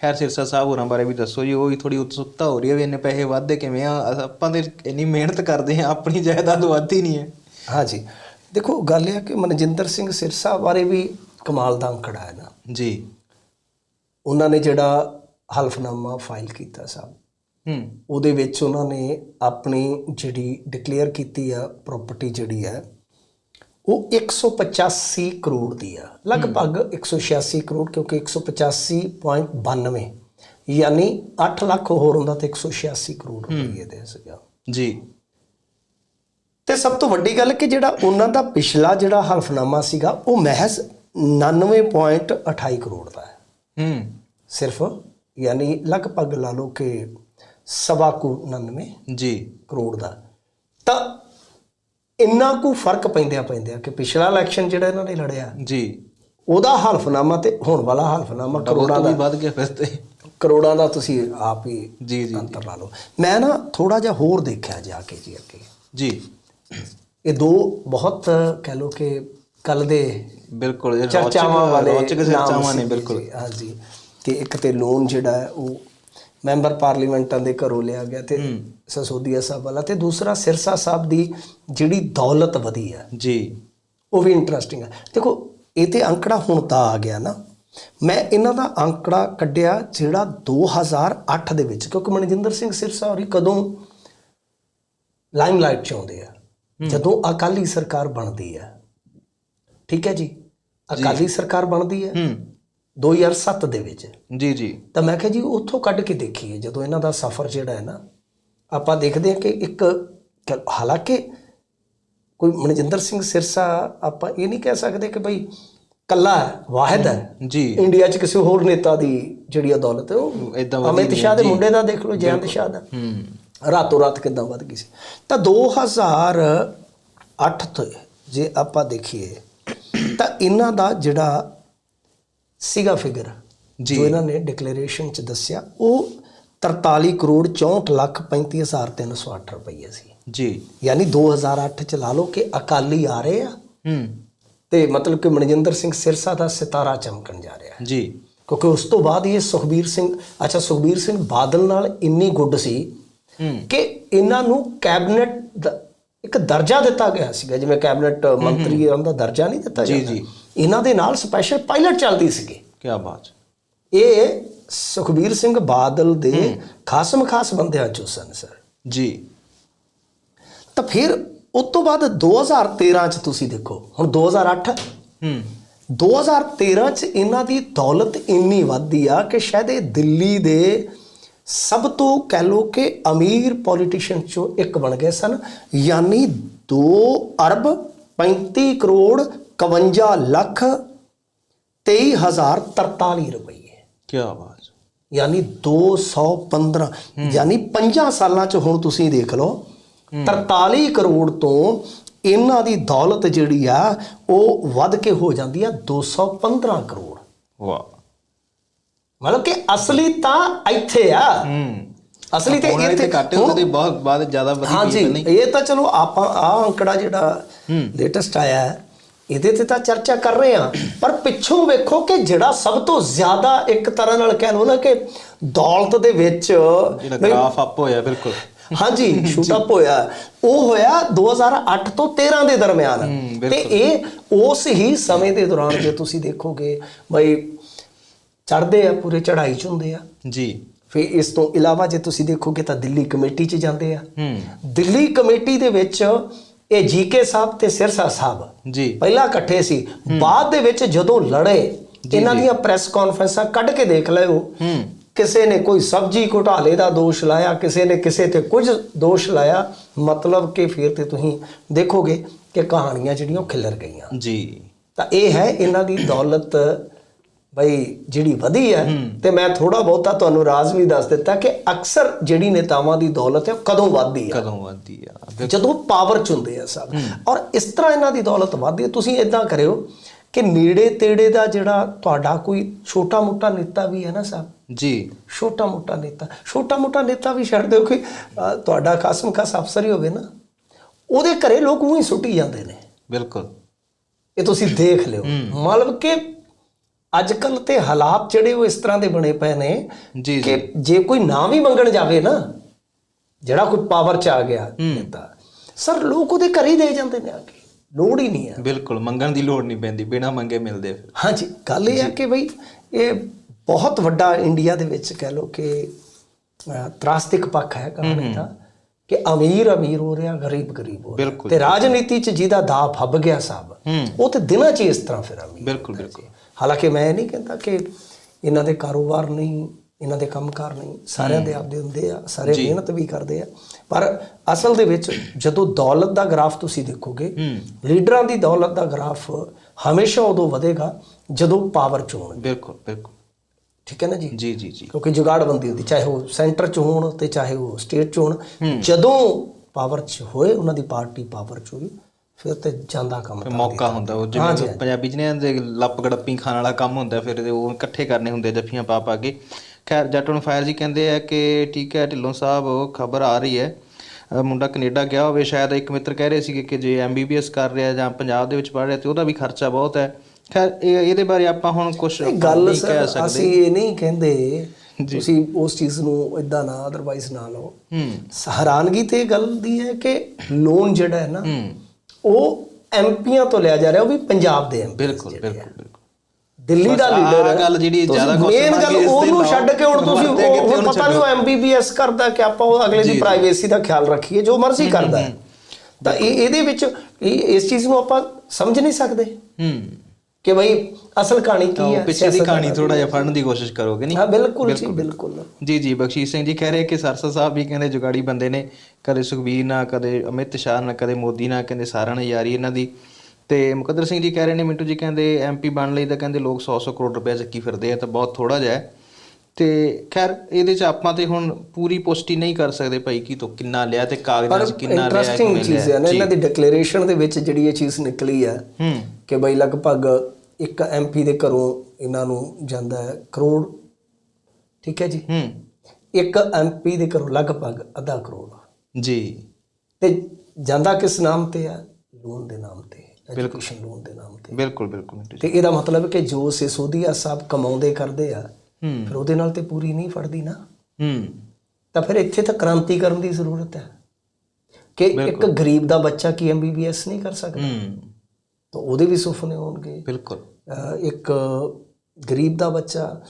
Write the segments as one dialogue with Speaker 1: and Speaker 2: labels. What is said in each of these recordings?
Speaker 1: ਖੈਰ ਸਿਰਸਾ ਸਾਹਿਬ ਹੋਰਾਂ ਬਾਰੇ ਵੀ ਦੱਸੋ ਜੀ ਉਹ ਵੀ ਥੋੜੀ ਉਤਸੁਕਤਾ ਹੋ ਰਹੀ ਹੈ ਵੀ ਇੰਨੇ ਪੈਸੇ ਵਾਧੇ ਕਿਵੇਂ ਆ? ਆਪਾਂ ਤੇ ਇੰਨੀ ਮਿਹਨਤ ਕਰਦੇ ਆ ਆਪਣੀ ਜਾਇਦਾਦ ਵੱਧਦੀ ਨਹੀਂ ਹੈ।
Speaker 2: ਹਾਂਜੀ। ਦੇਖੋ ਗੱਲ ਇਹ ਹੈ ਕਿ ਮਨਜਿੰਦਰ ਸਿੰਘ ਸਿਰਸਾ ਬਾਰੇ ਵੀ ਕਮਾਲ ਦਾ ਅੰਕੜਾ ਹੈ ਨਾ।
Speaker 1: ਜੀ।
Speaker 2: ਉਹਨਾਂ ਨੇ ਜਿਹੜਾ ਹਲਫਨਾਮਾ ਫਾਈਲ ਕੀਤਾ ਸਾਹਿਬ
Speaker 1: ਹੂੰ।
Speaker 2: ਉਹਦੇ ਵਿੱਚ ਉਹਨਾਂ ਨੇ ਆਪਣੀ ਜਿਹੜੀ ਡਿਕਲੇਅਰ ਕੀਤੀ ਆ ਪ੍ਰਾਪਰਟੀ ਜਿਹੜੀ ਹੈ ਉਹ 185 ਕਰੋੜ ਦੀ ਆ। ਲਗਭਗ 186 ਕਰੋੜ ਕਿਉਂਕਿ 185.92 ਯਾਨੀ 8 ਲੱਖ ਹੋਰ ਹੁੰਦਾ ਤੇ 186 ਕਰੋੜ ਰੁਪਏ ਦੇ ਸੀਗਾ।
Speaker 1: ਜੀ।
Speaker 2: ਤੇ ਸਭ ਤੋਂ ਵੱਡੀ ਗੱਲ ਕਿ ਜਿਹੜਾ ਉਹਨਾਂ ਦਾ ਪਿਛਲਾ ਜਿਹੜਾ ਹਲਫਨਾਮਾ ਸੀਗਾ ਉਹ ਮਹਿਜ਼ 99.28 ਕਰੋੜ ਦਾ ਹੈ।
Speaker 1: ਹੂੰ।
Speaker 2: ਸਿਰਫ ਯਾਨੀ ਲਗਭਗ ਲਾ ਲਓ ਕਿ ਸਵਾ ਕੁ 99
Speaker 1: ਜੀ।
Speaker 2: ਕਰੋੜ ਦਾ। ਤਾਂ ਇੰਨਾ ਕੁ ਫ਼ਰਕ ਪੈਂਦਿਆ ਪੈਂਦਿਆ ਕਿ ਪਿਛਲਾ ਇਲੈਕਸ਼ਨ ਜਿਹੜਾ ਇਹਨਾਂ ਨੇ ਲੜਿਆ
Speaker 1: ਜੀ।
Speaker 2: ਉਹਦਾ ਹਲਫਨਾਮਾ ਤੇ ਹੁਣ ਵਾਲਾ ਹਲਫਨਾਮਾ ਕਰੋੜਾਂ ਦਾ
Speaker 1: ਵੱਧ ਗਿਆ ਫਿਰ ਤੇ।
Speaker 2: ਕਰੋੜਾਂ ਦਾ ਤੁਸੀਂ ਆਪ ਹੀ
Speaker 1: ਜੀ ਜੀ।
Speaker 2: ਅੰਤਰ ਲਾ ਲਓ। ਮੈਂ ਨਾ ਥੋੜਾ ਜਿਹਾ ਹੋਰ ਦੇਖਿਆ ਜਾ ਕੇ ਜੀ ਅੱਗੇ।
Speaker 1: ਜੀ।
Speaker 2: ਇਹ ਦੋ ਬਹੁਤ ਕਹਿ ਲਓ ਕਿ ਕੱਲ ਦੇ
Speaker 1: ਬਿਲਕੁਲ
Speaker 2: ਚਰਚਾਵਾਂ ਵਾਲੇ
Speaker 1: ਰੌਚਕ ਚਰਚਾਵਾਂ ਨੇ ਬਿਲਕੁਲ।
Speaker 2: ਜੀ, ਹਾਂਜੀ ਕਿ ਇੱਕ ਤੇ ਲੋਨ ਜਿਹੜਾ ਹੈ ਉਹ ਮੈਂਬਰ ਪਾਰਲੀਮੈਂਟਾਂ ਦੇ ਘਰੋਂ ਲਿਆ ਗਿਆ ਤੇ ਸਸੋਦੀਆ ਸਾਹਿਬ ਵਾਲਾ ਤੇ ਦੂਸਰਾ ਸਿਰਸਾ ਸਾਹਿਬ ਦੀ ਜਿਹੜੀ ਦੌਲਤ ਵਧੀ ਹੈ।
Speaker 1: ਜੀ।
Speaker 2: ਉਹ ਵੀ ਇੰਟਰਸਟਿੰਗ ਹੈ। ਦੇਖੋ ਇਹ ਤੇ ਅੰਕੜਾ ਹੁਣ ਤਾਂ ਆ ਗਿਆ ਨਾ। ਮੈਂ ਇਹਨਾਂ ਦਾ ਅੰਕੜਾ ਕੱਢਿਆ ਜਿਹੜਾ 2008 ਦੇ ਵਿੱਚ ਕਿਉਂਕਿ ਮਨਜਿੰਦਰ ਸਿੰਘ ਸਿਰਸਾ ਹੋਰੀ ਕਦੋਂ ਲਾਈਮਲਾਈਟ ਚ ਆਉਂਦੇ ਆ? ਜਦੋਂ ਅਕਾਲੀ ਸਰਕਾਰ ਬਣਦੀ ਹੈ। ਠੀਕ ਹੈ ਜੀ। ਅਕਾਲੀ ਸਰਕਾਰ ਬਣਦੀ ਹੈ।
Speaker 1: ਹੂੰ।
Speaker 2: 2007 ਦੇ ਵਿੱਚ।
Speaker 1: ਜੀ ਜੀ।
Speaker 2: ਤਾਂ ਮੈਂ ਕਿਹਾ ਜੀ ਉੱਥੋਂ ਕੱਢ ਕੇ ਦੇਖੀਏ। ਜਦੋਂ ਇਹਨਾਂ ਦਾ ਸਫ਼ਰ ਜਿਹੜਾ ਹੈ ਨਾ ਆਪਾਂ ਦੇਖਦੇ ਹਾਂ ਕਿ ਇੱਕ ਹਾਲਾਂਕਿ ਕੋਈ ਮਨਜਿੰਦਰ ਸਿੰਘ ਸਿਰਸਾ ਆਪਾਂ ਇਹ ਨਹੀਂ ਕਹਿ ਸਕਦੇ ਕਿ ਭਈ ਕੱਲਾ ਹੈ ਵਾਹਿਦ ਹੈ।
Speaker 1: ਜੀ।
Speaker 2: ਇੰਡੀਆ 'ਚ ਕਿਸੇ ਹੋਰ ਨੇਤਾ ਦੀ ਜਿਹੜੀ ਅਦੌਲਤ ਹੈ ਉਹ
Speaker 1: ਏਦਾਂ
Speaker 2: ਅਮਿਤ ਸ਼ਾਹ ਦੇ ਮੁੰਡੇ ਦਾ ਦੇਖ ਲਓ ਜਯੰਤ ਸ਼ਾਹ ਦਾ।
Speaker 1: ਹੂੰ।
Speaker 2: ਰਾਤੋਂ ਰਾਤ ਕਿੱਦਾਂ ਵੱਧ ਗਈ ਸੀ। ਤਾਂ 2008 ਤੋਂ ਜੇ ਆਪਾਂ ਦੇਖੀਏ ਤਾਂ ਇਹਨਾਂ ਦਾ ਜਿਹੜਾ ਸੀਗਾ ਫਿਗਰ
Speaker 1: ਜੀ।
Speaker 2: ਇਹਨਾਂ ਨੇ ਡਿਕਲੇਰੇਸ਼ਨ ਚ ਦੱਸਿਆ ਉਹ 43 ਕਰੋੜ 64 ਲੱਖ 35 ਹਜ਼ਾਰ 308 ਰੁਪਏ ਸੀ।
Speaker 1: ਜੀ।
Speaker 2: ਯਾਨੀ 2008 ਚ ਲਾ ਲਓ ਕਿ ਅਕਾਲੀ ਆ ਰਹੇ ਆ।
Speaker 1: ਹੂੰ।
Speaker 2: ਤੇ ਮਤਲਬ ਕਿ ਮਨਜਿੰਦਰ ਸਿੰਘ ਸਿਰਸਾ ਦਾ ਸਿਤਾਰਾ ਚਮਕਣ ਜਾ ਰਿਹਾ। ਹੈ
Speaker 1: ਜੀ।
Speaker 2: ਕਿਉਂਕਿ ਉਸ ਤੋਂ ਬਾਅਦ ਇਹ ਸੁਖਬੀਰ ਸਿੰਘ ਅੱਛਾ ਸੁਖਬੀਰ ਸਿੰਘ ਬਾਦਲ ਨਾਲ ਇੰਨੀ ਗੁੱਡ ਸੀ ਕਿ ਇਹਨਾਂ ਨੂੰ ਕੈਬਨਿਟ ਦਾ ਇੱਕ ਦਰਜਾ ਦਿੱਤਾ ਗਿਆ ਸੀਗਾ ਜਿਵੇਂ ਕੈਬਨਿਟ ਮੰਤਰੀ ਉਹਨਾਂ ਦਾ ਦਰਜਾ ਨਹੀਂ ਦਿੱਤਾ
Speaker 1: ਜੀ, ਜੀ।
Speaker 2: ਇਹਨਾਂ ਦੇ ਨਾਲ ਸਪੈਸ਼ਲ ਪਾਇਲਟ ਚੱਲਦੀ ਸੀਗੀ।
Speaker 1: ਕੀ ਬਾਤ।
Speaker 2: ਇਹ ਸੁਖਬੀਰ ਸਿੰਘ ਬਾਦਲ ਦੇ ਖਾਸਮ ਖਾਸ ਬੰਦਿਆਂ ਚੋਂ ਸਨ ਸਰ।
Speaker 1: ਜੀ।
Speaker 2: ਤਾਂ ਫਿਰ ਉਸ ਤੋਂ ਬਾਅਦ 2013 ਚ ਤੁਸੀਂ ਦੇਖੋ ਹੁਣ 2008
Speaker 1: ਹੂੰ।
Speaker 2: 2013 ਚ ਇਹਨਾਂ ਦੀ ਦੌਲਤ ਇੰਨੀ ਵੱਧਦੀ ਆ ਕਿ ਸ਼ਾਇਦ ਇਹ ਦਿੱਲੀ ਦੇ ਸਭ ਤੋਂ ਕਹਿ ਲੋ ਕਿ ਅਮੀਰ ਪੋਲੀਟੀਸ਼ੀਅਨ ਚੋਂ ਇੱਕ ਬਣ ਗਏ ਸਨ ਯਾਨੀ 2 ਅਰਬ 35 ਕਰੋੜ 51 ਲੱਖ 23043 ਰੁਪਏ
Speaker 1: ਕੀ ਬਾਤ
Speaker 2: ਯਾਨੀ 215 ਯਾਨੀ 5 ਸਾਲਾਂ ਚ ਹੁਣ ਤੁਸੀਂ ਦੇਖ ਲਓ 43 ਕਰੋੜ ਤੋਂ ਇਹਨਾਂ ਦੀ ਦੌਲਤ ਜਿਹੜੀ ਆ ਉਹ ਵੱਧ ਕੇ ਹੋ ਜਾਂਦੀ ਆ 215 ਕਰੋੜ।
Speaker 1: ਵਾਹ।
Speaker 2: ਮਤਲਬ ਕਿ ਅਸਲੀ ਤਾਂ ਇੱਥੇ ਆ।
Speaker 1: ਹੂੰ।
Speaker 2: ਅਸਲੀ ਤੇ ਇੱਥੇ
Speaker 1: ਘੱਟ ਉਹਨਾਂ ਦੇ ਬਹੁਤ ਬਾਅਦ ਜ਼ਿਆਦਾ ਵਧੀ
Speaker 2: ਹਾਂਜੀ
Speaker 1: ਨਹੀਂ?
Speaker 2: ਇਹ ਤਾਂ ਚਲੋ ਆਪਾਂ ਆ ਅੰਕੜਾ ਜਿਹੜਾ ਲੇਟੈਸਟ ਆਇਆ ਹੈ ਇਹਦੇ ਤੇ ਤਾਂ ਚਰਚਾ ਕਰ ਰਹੇ ਆ ਪਰ ਪਿੱਛੋਂ ਵੇਖੋ ਕਿ ਜਿਹੜਾ ਸਭ ਤੋਂ ਜ਼ਿਆਦਾ ਇੱਕ ਤਰ੍ਹਾਂ ਨਾਲ ਕਹਿ ਲਓ ਨਾ ਕਿ ਦੌਲਤ ਦੇ ਵਿੱਚ
Speaker 1: ਜਿਹੜਾ ਗ੍ਰਾਫ ਅਪ ਹੋਇਆ ਬਿਲਕੁਲ।
Speaker 2: ਹਾਂਜੀ ਸ਼ੂਟ ਅਪ ਹੋਇਆ। ਉਹ ਹੋਇਆ 2008 ਤੋਂ 13 ਦੇ ਦਰਮਿਆਨ। ਤੇ ਇਹ ਉਸ ਹੀ ਸਮੇਂ ਦੇ ਦੌਰਾਨ ਜੇ ਤੁਸੀਂ ਦੇਖੋਗੇ ਬਈ ਚੜਦੇ ਆ ਪੂਰੇ ਚੜ੍ਹਾਈ ਚ ਹੁੰਦੇ ਆ।
Speaker 1: ਜੀ।
Speaker 2: ਫਿਰ ਇਸ ਤੋਂ ਇਲਾਵਾ ਜੇ ਤੁਸੀਂ ਦੇਖੋਗੇ ਤਾਂ ਦਿੱਲੀ ਕਮੇਟੀ 'ਚ ਜਾਂਦੇ ਆ।
Speaker 1: ਹੂੰ।
Speaker 2: ਦਿੱਲੀ ਕਮੇਟੀ ਦੇ ਵਿੱਚ ਇਹ ਜੀਕੇ ਸਾਹਿਬ ਤੇ ਸਿਰਸਾ ਸਾਹਿਬ
Speaker 1: ਜੀ।
Speaker 2: ਪਹਿਲਾਂ ਇਕੱਠੇ ਸੀ। ਬਾਅਦ ਦੇ ਵਿੱਚ ਜਦੋਂ ਲੜੇ ਇਹਨਾਂ ਦੀਆਂ ਪ੍ਰੈਸ ਕਾਨਫਰੰਸਾਂ ਕੱਢ ਕੇ ਦੇਖ ਲਿਓ।
Speaker 1: ਹੂੰ।
Speaker 2: ਕਿਸੇ ਨੇ ਕੋਈ ਸਬਜ਼ੀ ਘੁਟਾਲੇ ਦਾ ਦੋਸ਼ ਲਾਇਆ ਕਿਸੇ ਨੇ ਕਿਸੇ ਤੇ ਕੁਝ ਦੋਸ਼ ਲਾਇਆ ਮਤਲਬ ਕਿ ਫਿਰ ਤੇ ਤੁਸੀਂ ਦੇਖੋਗੇ ਕਿ ਕਹਾਣੀਆਂ ਜਿਹੜੀਆਂ ਖਿਲਰ ਗਈਆਂ।
Speaker 1: ਜੀ।
Speaker 2: ਤਾਂ ਇਹ ਹੈ ਇਹਨਾਂ ਦੀ ਦੌਲਤ ਬਈ ਜਿਹੜੀ ਵਧੀ ਹੈ ਤੇ ਮੈਂ ਥੋੜਾ ਬਹੁਤਾ ਤੁਹਾਨੂੰ ਰਾਜ਼ ਵੀ ਦੱਸ ਦਿੱਤਾ ਕਿ ਅਕਸਰ ਜਿਹੜੀ ਨੇਤਾਵਾਂ ਦੀ ਦੌਲਤ ਹੈ ਉਹ ਕਦੋਂ ਵੱਧਦੀ ਹੈ?
Speaker 1: ਕਦੋਂ ਵਧਦੀ ਆ
Speaker 2: ਜਦੋਂ ਪਾਵਰ ਚ ਹੁੰਦੇ ਆ ਸਭ। ਔਰ ਇਸ ਤਰ੍ਹਾਂ ਇਹਨਾਂ ਦੀ ਦੌਲਤ ਵੱਧਦੀ ਹੈ। ਤੁਸੀਂ ਇਦਾਂ ਕਰਿਓ ਕਿ ਨੇੜੇ ਤੇੜੇ ਦਾ ਜਿਹੜਾ ਤੁਹਾਡਾ ਕੋਈ ਛੋਟਾ ਮੋਟਾ ਨੇਤਾ ਵੀ ਹੈ ਨਾ ਸਾਹਿਬ
Speaker 1: ਜੀ।
Speaker 2: ਛੋਟਾ ਮੋਟਾ ਨੇਤਾ। ਛੋਟਾ ਮੋਟਾ ਨੇਤਾ ਵੀ ਛੱਡ ਦਿਓ ਕਿ ਤੁਹਾਡਾ ਖਾਸਮ ਖਾਸ ਅਫਸਰ ਹੀ ਹੋਵੇ ਨਾ। ਉਹਦੇ ਘਰੇ ਲੋਕ ਉਹੀ ਸੁੱਟੀ ਜਾਂਦੇ ਨੇ।
Speaker 1: ਬਿਲਕੁਲ।
Speaker 2: ਇਹ ਤੁਸੀਂ ਦੇਖ ਲਿਓ। ਮਤਲਬ ਕਿ ਅੱਜ ਕੱਲ ਤੇ ਹਾਲਾਤ ਜਿਹੜੇ ਉਹ ਇਸ ਤਰ੍ਹਾਂ ਦੇ ਬਣੇ ਪਏ ਨੇ
Speaker 1: ਜੀ ਜੀ।
Speaker 2: ਕਿ ਜੇ ਕੋਈ ਨਾ ਵੀ ਮੰਗਣ ਜਾਵੇ ਨਾ ਜਿਹੜਾ ਕੋਈ ਪਾਵਰ ਚ ਆ ਗਿਆ ਨੇਤਾ ਸਰ ਲੋਕ ਉਹਦੇ ਘਰ ਹੀ ਦੇ ਜਾਂਦੇ ਨੇ ਆ ਕੇ। ਲੋੜ ਹੀ ਨਹੀਂ ਹੈ
Speaker 1: ਬਿਲਕੁਲ ਮੰਗਣ ਦੀ ਲੋੜ ਨਹੀਂ ਪੈਂਦੀ ਬਿਨਾ ਮੰਗੇ ਮਿਲਦੇ ਫਿਰ।
Speaker 2: ਹਾਂਜੀ ਗੱਲ ਇਹ ਹੈ ਕਿ ਬਈ ਇਹ ਬਹੁਤ ਵੱਡਾ ਇੰਡੀਆ ਦੇ ਵਿੱਚ ਕਹਿ ਲੋ ਕਿ ਅਹ, ਤਰਾਸਦਿਕ ਪੱਖ ਹੈ ਕਹਾਣੀ ਦਾ ਕਿ ਅਮੀਰ ਅਮੀਰ ਹੋ ਰਿਹਾ ਗਰੀਬ ਗਰੀਬ ਹੋ ਰਿਹਾ। ਤੇ ਰਾਜਨੀਤੀ 'ਚ ਜਿਹਦਾ ਦਾ ਫੱਬ ਗਿਆ ਸਾਹਿਬ ਉਹ ਤੇ ਦਿਨਾਂ 'ਚ ਇਸ ਤਰ੍ਹਾਂ ਫਿਰ ਅਮੀਰ
Speaker 1: ਬਿਲਕੁਲ ਬਿਲਕੁਲ।
Speaker 2: ਹਾਲਾਂਕਿ ਮੈਂ ਇਹ ਨਹੀਂ ਕਹਿੰਦਾ ਕਿ ਇਹਨਾਂ ਦੇ ਕਾਰੋਬਾਰ ਨਹੀਂ ਇਹਨਾਂ ਦੇ ਕੰਮਕਾਰ ਨਹੀਂ। ਸਾਰਿਆਂ ਦੇ ਆਪਦੇ ਹੁੰਦੇ ਆ ਸਾਰੇ ਮਿਹਨਤ ਵੀ ਕਰਦੇ ਆ। ਪਰ ਅਸਲ ਦੇ ਵਿੱਚ ਜਦੋਂ ਦੌਲਤ ਦਾ ਗ੍ਰਾਫ ਤੁਸੀਂ ਦੇਖੋਗੇ ਲੀਡਰਾਂ ਦੀ ਦੌਲਤ ਦਾ ਗ੍ਰਾਫ ਹਮੇਸ਼ਾ ਉਦੋਂ ਵਧੇਗਾ ਜਦੋਂ ਪਾਵਰ ਚ ਹੋਣ
Speaker 1: ਬਿਲਕੁਲ ਬਿਲਕੁਲ।
Speaker 2: ਠੀਕ ਹੈ ਨਾ ਜੀ?
Speaker 1: ਜੀ ਜੀ ਜੀ।
Speaker 2: ਕਿਉਂਕਿ ਜੁਗਾੜਬੰਦੀ ਹੁੰਦੀ ਚਾਹੇ ਉਹ ਸੈਂਟਰ ਚ ਹੋਣ ਤੇ ਚਾਹੇ ਉਹ ਸਟੇਟ ਚ ਹੋਣ ਜਦੋਂ ਪਾਵਰ ਚ ਹੋਏ ਉਹਨਾਂ ਦੀ ਪਾਰਟੀ ਪਾਵਰ ਚ ਹੋਈ ਫਿਰ ਤੇ ਜਾਂਦਾ ਕੰਮ
Speaker 1: ਫਿਰ
Speaker 2: ਤਾਂ
Speaker 1: ਮੌਕਾ ਹੁੰਦਾ ਉਹ ਜਿਵੇਂ ਪੰਜਾਬੀ ਜਿਹਨੇ ਦੇ ਲੱਪ ਗੜੱਪੀ ਖਾਣ ਵਾਲਾ ਕੰਮ ਹੁੰਦਾ ਫਿਰ ਉਹ ਇਕੱਠੇ ਕਰਨੇ ਹੁੰਦੇ ਜੱਫੀਆਂ ਪਾ ਪਾ ਕੇ। ਖੈਰ ਜੱਟ on ਫਾਇਰ ਜੀ ਕਹਿੰਦੇ ਆ ਕਿ ਠੀਕ ਹੈ ਢਿੱਲੋਂ ਸਾਹਿਬ ਖਬਰ ਆ ਰਹੀ ਹੈ। ਮੁੰਡਾ ਕੈਨੇਡਾ ਗਿਆ ਹੋਵੇ ਸ਼ਾਇਦ ਇੱਕ ਮਿੱਤਰ ਕਹਿ ਰਹੇ ਸੀਗੇ ਕਿ ਜੇ ਐਮਬੀਬੀਐਸ ਕਰ ਰਿਹਾ ਜਾਂ ਪੰਜਾਬ ਦੇ ਵਿੱਚ ਪੜ੍ਹ ਰਿਹਾ ਤੇ ਉਹਦਾ ਵੀ ਖਰਚਾ ਬਹੁਤ ਹੈ। ਖੈਰ ਇਹ ਇਹਦੇ ਬਾਰੇ ਆਪਾਂ ਹੁਣ ਕੁਝ
Speaker 2: ਗੱਲ ਅਸੀਂ ਇਹ ਨਹੀਂ ਕਹਿੰਦੇ ਤੁਸੀਂ ਉਸ ਚੀਜ਼ ਨੂੰ ਇਦਾਂ ਨਾ ਅਦਰਵਾਈਜ਼ ਨਾ ਲਓ।
Speaker 1: ਹੂੰ।
Speaker 2: ਹੈਰਾਨਗੀ ਤੇ ਇਹ ਗੱਲ ਦੀ ਹੈ ਕਿ ਲੋਨ ਜਿਹੜਾ ਹੈ ਨਾ ਉਹ ਐਮਪੀਆਂ ਤੋਂ ਲਿਆ ਜਾ ਰਿਹਾ ਉਹ ਵੀ ਪੰਜਾਬ ਦੇ ਐਮਪੀ
Speaker 1: ਬਿਲਕੁਲ ਬਿਲਕੁਲ ਬਿਲਕੁਲ।
Speaker 2: ਦਿੱਲੀ ਦਾ ਲੀਡਰ ਹੈ।
Speaker 1: ਗੱਲ ਜਿਹੜੀ ਜ਼ਿਆਦਾ
Speaker 2: ਮੇਨ ਗੱਲ ਉਹਨੂੰ ਛੱਡ ਕੇ ਹੁਣ ਤੁਸੀਂ ਉਹ ਪਤਾ ਨਹੀਂ ਉਹ ਐਮਬੀਬੀਐਸ ਕਰਦਾ ਕਿ ਆਪਾਂ ਉਹ ਅਗਲੇ ਦੀ ਪ੍ਰਾਈਵੇਸੀ ਦਾ ਖਿਆਲ ਰੱਖੀਏ ਜੋ ਮਰਜ਼ੀ ਕਰਦਾ ਹੈ। ਤਾਂ ਇਹ ਇਹਦੇ ਵਿੱਚ ਇਸ ਚੀਜ਼ ਨੂੰ ਆਪਾਂ ਸਮਝ ਨਹੀਂ ਸਕਦੇ।
Speaker 1: ਹੂੰ।
Speaker 2: ਕਿ ਬਈ ਅਸਲ ਕਹਾਣੀ ਕੀ ਹੈ
Speaker 1: ਪਿੱਛੇ ਦੀ ਕਹਾਣੀ ਥੋੜਾ ਜਿਹਾ ਫੜਨ ਦੀ ਕੋਸ਼ਿਸ਼ ਕਰੋਗੇ ਨਹੀਂ?
Speaker 2: ਹਾਂ ਬਿਲਕੁਲ ਜੀ ਬਿਲਕੁਲ।
Speaker 1: ਜੀ ਜੀ ਬਖਸ਼ੀਸ਼ ਸਿੰਘ ਜੀ ਕਹਿ ਰਹੇ ਕਿ ਸਰਸਾ ਸਾਹਿਬ ਵੀ ਕਹਿੰਦੇ ਜੁਗਾੜੀ ਬੰਦੇ ਨੇ ਕਦੇ ਸੁਖਬੀਰ ਨਾਲ ਕਦੇ ਅਮਿਤ ਸ਼ਾਹ ਨਾਲ ਕਦੇ ਮੋਦੀ ਨਾਲ ਕਹਿੰਦੇ ਸਾਰਿਆਂ ਨਾਲ ਯਾਰੀ ਇਹਨਾਂ ਦੀ। ਤੇ ਮੁਕੱਦਰ ਸਿੰਘ ਜੀ ਕਹਿ ਰਹੇ ਨੇ ਮਿੰਟੂ ਜੀ ਕਹਿੰਦੇ ਐਮਪੀ ਬਣ ਲਈ ਤਾਂ ਕਹਿੰਦੇ ਲੋਕ 100-100 ਕਰੋੜ ਰੁਪਏ ਚੱਕੀ ਫਿਰਦੇ ਆ ਤਾਂ ਬਹੁਤ ਥੋੜਾ ਜਿਹਾ ਹੈ। ਤੇ ਖੈਰ ਇਹਦੇ ਚ ਆਪਾਂ ਤੇ ਹੁਣ ਪੂਰੀ ਪੁਸ਼ਟੀ ਨਹੀਂ ਕਰ ਸਕਦੇ ਭਾਈ ਕੀ ਤੋਂ ਕਿੰਨਾ ਲਿਆ ਤੇ ਕਾਗਜ਼ਾਂ 'ਚ ਕਿੰਨਾ ਲਿਆ
Speaker 2: ਇੰਟਰਸਟਿੰਗ ਚੀਜ਼ ਹੈ ਨਾ ਇਹਨਾਂ ਦੀ ਡਿਕਲੇਰੇਸ਼ਨ ਦੇ ਵਿੱਚ ਜਿਹੜੀ ਇਹ ਚੀਜ਼ ਨਿਕਲੀ ਹੈ ਕਿ ਬਈ ਲਗਭਗ ਇੱਕ ਐਮਪੀ ਦੇ ਘਰੋਂ ਇਹਨਾਂ ਨੂੰ ਜਾਂਦਾ ਹੈ ਕਰੋੜ। ਠੀਕ ਹੈ ਜੀ?
Speaker 1: ਹੂੰ।
Speaker 2: ਇੱਕ ਐਮਪੀ ਦੇ ਘਰੋਂ ਲਗਭਗ ਅੱਧਾ ਕਰੋੜ।
Speaker 1: ਜੀ।
Speaker 2: ਤੇ ਜਾਂਦਾ ਕਿਸ ਨਾਮ ਤੇ ਹੈ? ਲੋਨ ਦੇ ਨਾਮ ਤੇ ਐਜੂਕੇਸ਼ਨ ਲੋਨ ਦੇ ਨਾਮ ਤੇ।
Speaker 1: ਬਿਲਕੁਲ ਬਿਲਕੁਲ।
Speaker 2: ਤੇ ਇਹਦਾ ਮਤਲਬ ਹੈ ਕਿ ਜੋ ਸਿਸੋਦੀਆ ਸਾਹਿਬ ਕਮਾਉਂਦੇ ਕਰਦੇ ਆ ਫਿਰ ਉਹਦੇ ਨਾਲ ਤੇ ਪੂਰੀ ਨਹੀਂ ਫੜਦੀ ਨਾ।
Speaker 1: ਹੂੰ।
Speaker 2: ਤਾਂ ਫਿਰ ਇੱਥੇ ਤਾਂ ਕ੍ਰਾਂਤੀ ਕਰਨ ਦੀ ਜ਼ਰੂਰਤ ਹੈ। ਕਿ ਇੱਕ ਗਰੀਬ ਦਾ ਬੱਚਾ ਕੀ ਐਮਬੀਬੀਐਸ ਨਹੀਂ ਕਰ ਸਕਦਾ?
Speaker 1: ਹੂੰ।
Speaker 2: ਤਾਂ ਉਹਦੇ ਵੀ ਸੁਪਨੇ ਹੋਣਗੇ।
Speaker 1: ਬਿਲਕੁਲ।
Speaker 2: ਇੱਕ ਗਰੀਬ ਦਾ ਬੱਚਾ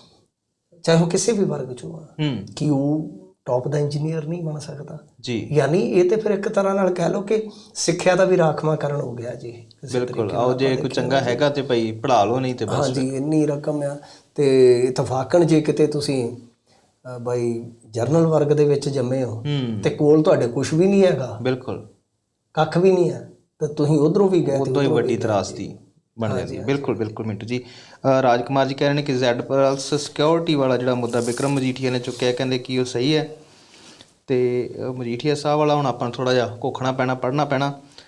Speaker 2: ਚਾਹੇ ਉਹ ਕਿਸੇ ਵੀ ਵਰਗ ਚੋਂ ਆ
Speaker 1: ਹੂੰ।
Speaker 2: ਕਿ ਉਹ ਟੌਪ ਦਾ ਇੰਜੀਨੀਅਰ ਨਹੀਂ ਬਣ ਸਕਦਾ।
Speaker 1: ਜੀ।
Speaker 2: ਯਾਨੀ ਇਹ ਤੇ ਫਿਰ ਇੱਕ ਤਰ੍ਹਾਂ ਨਾਲ ਕਹਿ ਲਓ ਕਿ ਸਿੱਖਿਆ ਦਾ ਵੀ ਰਾਖਵਾਂਕਰਨ ਹੋ ਗਿਆ ਜੀ।
Speaker 1: ਬਿਲਕੁਲ। ਆਓ ਜੇ ਕੋਈ ਚੰਗਾ ਹੈਗਾ ਤੇ ਭਾਈ ਪੜ੍ਹਾ ਲਓ ਨਹੀਂ ਤੇ ਬਸ।
Speaker 2: ਹਾਂਜੀ ਇੰਨੀ ਰਕਮ ਆ। ਤੇ ਇਤਫਾਕਨ ਜੇ ਕਿਤੇ ਤੁਸੀਂ ਬਾਈ ਜਰਨਲ ਵਰਗ ਦੇ ਵਿੱਚ ਜੰਮੇ ਹੋ
Speaker 1: ਹੂੰ।
Speaker 2: ਤੇ ਕੋਲ ਤੁਹਾਡੇ ਕੁਝ ਵੀ ਨਹੀਂ ਹੈਗਾ।
Speaker 1: ਬਿਲਕੁਲ।
Speaker 2: ਕੱਖ ਵੀ ਨਹੀਂ ਹੈ। ਤਾਂ ਤੁਸੀਂ ਉਧਰੋਂ ਵੀ ਗਏ ਤੇ
Speaker 1: ਉਦੋਂ ਹੀ ਵੱਡੀ ਤਰਾਸਦੀ ਬਣ ਜਾਂਦੀ ਹੈ। ਬਿਲਕੁਲ ਬਿਲਕੁਲ ਮਿੰਟੂ ਜੀ। ਅ, ਰਾਜਕੁਮਾਰ ਜੀ ਕਹਿ ਰਹੇ ਨੇ ਕਿ ਜ਼ੈਡ ਪਲਸ ਸਿਕਿਉਰਿਟੀ ਵਾਲਾ ਜਿਹੜਾ ਮੁੱਦਾ ਵਿਕਰਮ ਮਜੀਠੀਆ ਨੇ ਚੁੱਕਿਆ ਕਹਿੰਦੇ ਕਿ ਉਹ ਸਹੀ ਹੈ। ਤੇ ਮਜੀਠੀਆ ਸਾਹਿਬ ਵਾਲਾ ਹੁਣ ਆਪਾਂ ਨੂੰ ਥੋੜਾ ਜਿਹਾ ਕੋਖਣਾ ਪੈਣਾ ਪੜਨਾ ਪੈਣਾ।